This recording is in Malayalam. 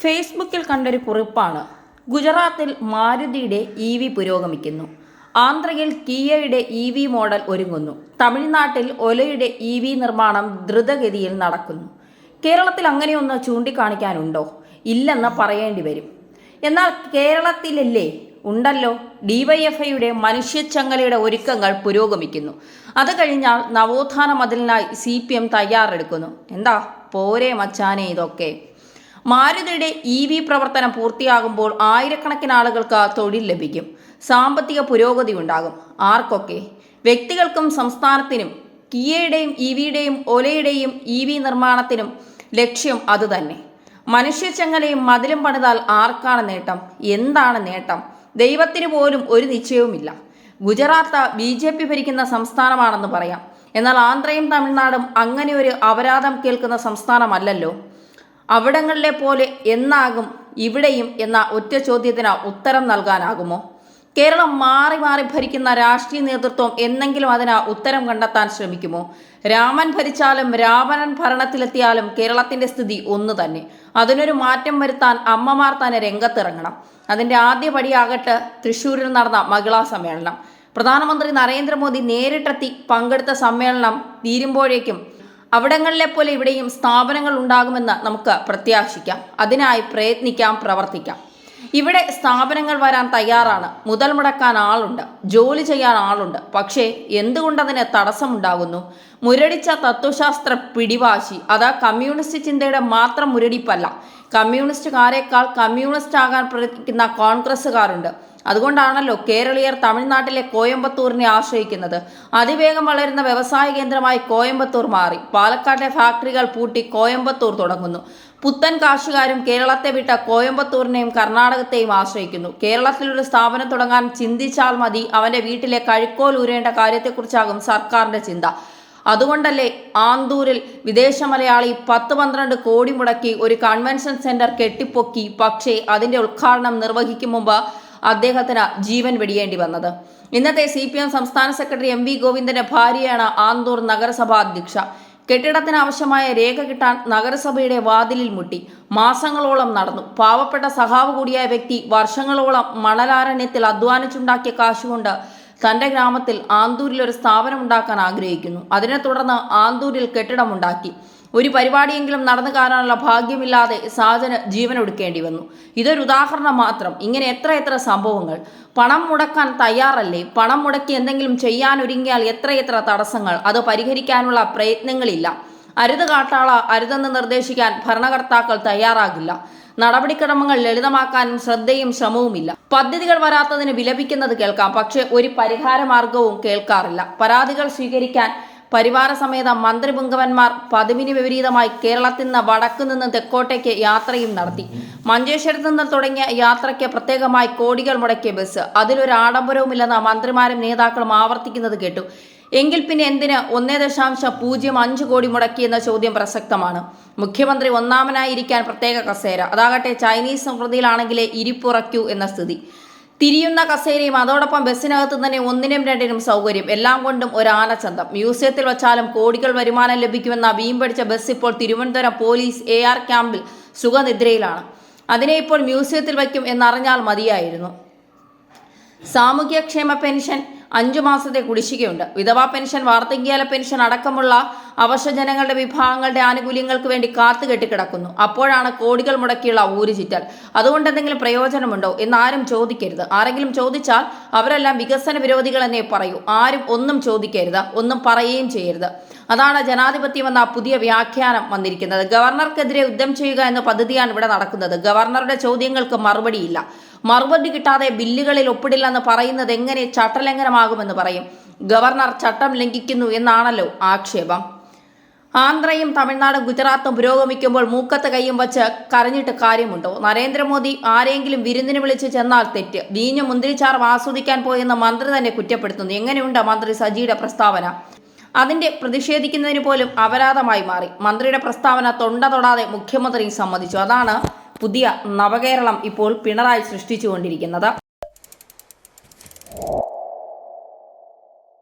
ഫേസ്ബുക്കിൽ കണ്ടൊരു കുറിപ്പാണ്. ഗുജറാത്തിൽ മാരുതിയുടെ ഇ വി പുരോഗമിക്കുന്നു. ആന്ധ്രയിൽ കിയയുടെ ഇ വി മോഡൽ ഒരുങ്ങുന്നു. തമിഴ്നാട്ടിൽ ഒലയുടെ ഇ വി നിർമ്മാണം ദ്രുതഗതിയിൽ നടക്കുന്നു. കേരളത്തിൽ അങ്ങനെയൊന്ന് ചൂണ്ടിക്കാണിക്കാനുണ്ടോ? ഇല്ലെന്ന് പറയേണ്ടി വരും. എന്നാൽ കേരളത്തിലല്ലേ? ഉണ്ടല്ലോ. ഡിവൈഎഫ്ഐയുടെ മനുഷ്യച്ചങ്ങലയുടെ ഒരുക്കങ്ങൾ പുരോഗമിക്കുന്നു. അത് കഴിഞ്ഞാൽ നവോത്ഥാന മതിലിനായി സി പി എം തയ്യാറെടുക്കുന്നു. എന്താ? പോരെ മച്ചാനെ ഇതൊക്കെ. മാരുതിയുടെ ഇ വി പ്രവർത്തനം പൂർത്തിയാകുമ്പോൾ ആയിരക്കണക്കിന് ആളുകൾക്ക് തൊഴിൽ ലഭിക്കും. സാമ്പത്തിക പുരോഗതി ഉണ്ടാകും. ആർക്കൊക്കെ? വ്യക്തികൾക്കും സംസ്ഥാനത്തിനും കിയയുടെയും ഇ വിയുടെയും ഒലയുടെയും ഇ വി നിർമ്മാണത്തിനും ലക്ഷ്യം അതുതന്നെ മനുഷ്യച്ചങ്ങലയും മതിലും പണിതാൽ ആർക്കാണ് നേട്ടം? എന്താണ് നേട്ടം? ദൈവത്തിന് പോലും ഒരു നിശ്ചയവുമില്ല. ഗുജറാത്ത് ബി ജെ പി ഭരിക്കുന്ന സംസ്ഥാനമാണെന്ന് പറയാം. എന്നാൽ ആന്ധ്രയും തമിഴ്നാടും അങ്ങനെ ഒരു അപരാധം കേൾക്കുന്ന സംസ്ഥാനമല്ലല്ലോ. അവിടങ്ങളിലെ പോലെ എന്നാകും ഇവിടെയും എന്ന ഒറ്റ ചോദ്യത്തിന് ഉത്തരം നൽകാനാകുമോ? കേരളം മാറി മാറി ഭരിക്കുന്ന രാഷ്ട്രീയ നേതൃത്വം എന്നെങ്കിലും അതിന് ഉത്തരം കണ്ടെത്താൻ ശ്രമിക്കുമോ? രാമൻ ഭരിച്ചാലും രാവണൻ ഭരണത്തിലെത്തിയാലും കേരളത്തിന്റെ സ്ഥിതി ഒന്ന് തന്നെ. അതിനൊരു മാറ്റം വരുത്താൻ അമ്മമാർ തന്നെ രംഗത്തിറങ്ങണം. അതിന്റെ ആദ്യ പടിയാകട്ടെ തൃശൂരിൽ നടന്ന മഹിളാ സമ്മേളനം. പ്രധാനമന്ത്രി നരേന്ദ്രമോദി നേരിട്ടെത്തി പങ്കെടുത്ത സമ്മേളനം തീരുമ്പോഴേക്കും അവിടങ്ങളിലെ പോലെ ഇവിടെയും സ്ഥാപനങ്ങൾ ഉണ്ടാകുമെന്ന് നമുക്ക് പ്രത്യാശിക്കാം. അതിനായി പ്രയത്നിക്കാം പ്രവർത്തിക്കാം. ഇവിടെ സ്ഥാപനങ്ങൾ വരാൻ തയ്യാറാണ്. മുതൽ മുടക്കാൻ ആളുണ്ട്. ജോലി ചെയ്യാൻ ആളുണ്ട്. പക്ഷേ എന്തുകൊണ്ടതിന് തടസ്സമുണ്ടാകുന്നു? മുരടിച്ച തത്വശാസ്ത്ര പിടിവാശി അത് കമ്മ്യൂണിസ്റ്റ് ചിന്തയുടെ മാത്രം മുരടിപ്പല്ല. കമ്മ്യൂണിസ്റ്റുകാരേക്കാൾ കമ്മ്യൂണിസ്റ്റ് ആകാൻ പ്രയത്നിക്കുന്ന കോൺഗ്രസ്സുകാരുണ്ട്. അതുകൊണ്ടാണല്ലോ കേരളീയർ തമിഴ്നാട്ടിലെ കോയമ്പത്തൂരിനെ ആശ്രയിക്കുന്നത്. അതിവേഗം വളരുന്ന വ്യവസായ കേന്ദ്രമായി കോയമ്പത്തൂർ മാറി. പാലക്കാട്ടെ ഫാക്ടറികൾ പൂട്ടി കോയമ്പത്തൂർ തുടങ്ങുന്നു. പുത്തൻ കാർഷികാരും കേരളത്തെ വിട്ട കോയമ്പത്തൂരിനെയും കർണാടകത്തെയും ആശ്രയിക്കുന്നു. കേരളത്തിലൊരു സ്ഥാപനം തുടങ്ങാൻ ചിന്തിച്ചാൽ മതി. അവന്റെ വീട്ടിലെ കഴിക്കോൽ ഊരേണ്ട കാര്യത്തെക്കുറിച്ചാകും സർക്കാരിന്റെ ചിന്ത. അതുകൊണ്ടല്ലേ ആന്തൂരിൽ വിദേശ മലയാളി പത്ത് പന്ത്രണ്ട് കോടി മുടക്കി ഒരു കൺവെൻഷൻ സെന്റർ കെട്ടിപ്പൊക്കി. പക്ഷേ അതിന്റെ ഉദ്ഘാടനം നിർവഹിക്കും മുമ്പ് അദ്ദേഹത്തിന് ജീവൻ വെടിയേണ്ടി വന്നത്. ഇന്നത്തെ സി പി എം സംസ്ഥാന സെക്രട്ടറി എം വി ഗോവിന്ദന്റെ ഭാര്യയാണ് ആന്തൂർ നഗരസഭാ അധ്യക്ഷ. കെട്ടിടത്തിന് ആവശ്യമായ രേഖ കിട്ടാൻ നഗരസഭയുടെ വാതിലിൽ മുട്ടി. മാസങ്ങളോളം നടന്നു. പാവപ്പെട്ട സഹാവ് കൂടിയായ വ്യക്തി വർഷങ്ങളോളം മണലാരണ്യത്തിൽ അധ്വാനിച്ചുണ്ടാക്കിയ കാശുകൊണ്ട് തന്റെ ഗ്രാമത്തിൽ ആന്തൂരിൽ ഒരു സ്ഥാപനം ഉണ്ടാക്കാൻ ആഗ്രഹിക്കുന്നു. അതിനെ തുടർന്ന് ആന്തൂരിൽ കെട്ടിടമുണ്ടാക്കി ഒരു പരിപാടിയെങ്കിലും നടന്നു കാണാനുള്ള ഭാഗ്യമില്ലാതെ സാജന് ജീവൻ ഒടുക്കേണ്ടി വന്നു. ഇതൊരു ഉദാഹരണം മാത്രം. ഇങ്ങനെ എത്ര എത്ര സംഭവങ്ങൾ. പണം മുടക്കാൻ തയ്യാറല്ലേ? പണം മുടക്കി എന്തെങ്കിലും ചെയ്യാൻ ചെയ്യാനൊരുങ്ങിയാൽ എത്രയെത്ര തടസ്സങ്ങൾ. അത് പരിഹരിക്കാനുള്ള പ്രയത്നങ്ങളില്ല. അരുത് കാട്ടാള അരുതെന്ന് നിർദ്ദേശിക്കാൻ ഭരണകർത്താക്കൾ തയ്യാറാകില്ല. നടപടിക്രമങ്ങൾ ലളിതമാക്കാനും ശ്രദ്ധയും ശ്രമവുമില്ല. പദ്ധതികൾ വരാത്തതിന് വിലപിക്കുന്നത് കേൾക്കാം. പക്ഷേ ഒരു പരിഹാര മാർഗവും കേൾക്കാറില്ല. പരാതികൾ സ്വീകരിക്കാൻ പരിവാര സമേത മന്ത്രിപുങ്കവന്മാർ പതിവിന് വിപരീതമായി കേരളത്തിൽ നിന്ന് വടക്കു നിന്ന് തെക്കോട്ടേക്ക് യാത്രയും നടത്തി. മഞ്ചേശ്വരത്ത് നിന്ന് തുടങ്ങിയ യാത്രയ്ക്ക് പ്രത്യേകമായി കോടികൾ മുടക്കിയ ബസ്. അതിലൊരു ആഡംബരവുമില്ലെന്ന് മന്ത്രിമാരും നേതാക്കളും ആവർത്തിക്കുന്നത് കേട്ടു. എങ്കിൽ പിന്നെ എന്തിന് ഒന്നേ ദശാംശം പൂജ്യം അഞ്ച് കോടി മുടക്കിയെന്ന ചോദ്യം പ്രസക്തമാണ്. മുഖ്യമന്ത്രി ഒന്നാമനായിരിക്കാൻ പ്രത്യേക കസേര. അതാകട്ടെ ചൈനീസ് സംസ്കൃതിയിലാണെങ്കിലേ ഇരിപ്പുറയ്ക്കൂ എന്ന സ്ഥിതി. തിരിയുന്ന കസേരയും അതോടൊപ്പം ബസ്സിനകത്ത് തന്നെ ഒന്നിനും രണ്ടിനും സൗകര്യം. എല്ലാം കൊണ്ടും ഒരു ആനച്ചന്തം. മ്യൂസിയത്തിൽ വച്ചാലും കോടികൾ വരുമാനം ലഭിക്കുമെന്ന വീമ്പടിച്ച ബസ് ഇപ്പോൾ തിരുവനന്തപുരം പോലീസ് എ ആർ ക്യാമ്പിൽ സുഖനിദ്രയിലാണ്. അതിനെ ഇപ്പോൾ മ്യൂസിയത്തിൽ വയ്ക്കും എന്നറിഞ്ഞാൽ മതിയായിരുന്നു. സാമൂഹ്യക്ഷേമ പെൻഷൻ അഞ്ചു മാസത്തെ കുടിശ്ശികയുണ്ട്. വിധവാ പെൻഷൻ വാർദ്ധക്യകാല പെൻഷൻ അടക്കമുള്ള അവശജനങ്ങളുടെ വിഭാഗങ്ങളുടെ ആനുകൂല്യങ്ങൾക്ക് വേണ്ടി കാത്തു കെട്ടിക്കിടക്കുന്നു. അപ്പോഴാണ് കോടികൾ മുടക്കിയുള്ള ഊരുചിറ്റൽ അതുകൊണ്ട് എന്തെങ്കിലും പ്രയോജനമുണ്ടോ എന്ന് ആരും ചോദിക്കരുത്. ആരെങ്കിലും ചോദിച്ചാൽ അവരെല്ലാം വികസന വിരോധികൾ എന്നേ പറയൂ. ആരും ഒന്നും ചോദിക്കരുത്. ഒന്നും പറയുകയും ചെയ്യരുത്. അതാണ് ജനാധിപത്യം എന്ന പുതിയ വ്യാഖ്യാനം വന്നിരിക്കുന്നത്. ഗവർണർക്കെതിരെ യുദ്ധം ചെയ്യുക എന്ന പദ്ധതിയാണ് ഇവിടെ നടക്കുന്നത്. ഗവർണറുടെ ചോദ്യങ്ങൾക്ക് മറുപടിയില്ല. മറുപടി കിട്ടാതെ ബില്ലുകളിൽ ഒപ്പിടില്ലെന്ന് പറയുന്നത് എങ്ങനെ ചട്ടലംഘനമാകുമെന്ന് പറയും. ഗവർണർ ചട്ടം ലംഘിക്കുന്നു എന്നാണല്ലോ ആക്ഷേപം. ആന്ധ്രയും തമിഴ്നാടും ഗുജറാത്തും പുരോഗമിക്കുമ്പോൾ മൂക്കത്ത് കൈയും വച്ച് കരഞ്ഞിട്ട് കാര്യമുണ്ടോ? നരേന്ദ്രമോദി ആരെങ്കിലും വിരുന്നിന് വിളിച്ച് ചെന്നാൽ തെറ്റ്. വീഞ്ഞ മുന്തിരിച്ചാറും ആസ്വദിക്കാൻ പോയെന്ന് മന്ത്രി തന്നെ കുറ്റപ്പെടുത്തുന്നു. എങ്ങനെയുണ്ട് മന്ത്രി സജിയുടെ പ്രസ്താവന? അതിന്റെ പ്രതിഷേധിക്കുന്നതിന് പോലും അപരാധമായി മാറി. മന്ത്രിയുടെ പ്രസ്താവന തൊണ്ട തൊടാതെ മുഖ്യമന്ത്രി സമ്മതിച്ചു. അതാണ് പുതിയ നവകേരളം ഇപ്പോൾ പിണറായി സൃഷ്ടിച്ചുകൊണ്ടിരിക്കുന്നത്.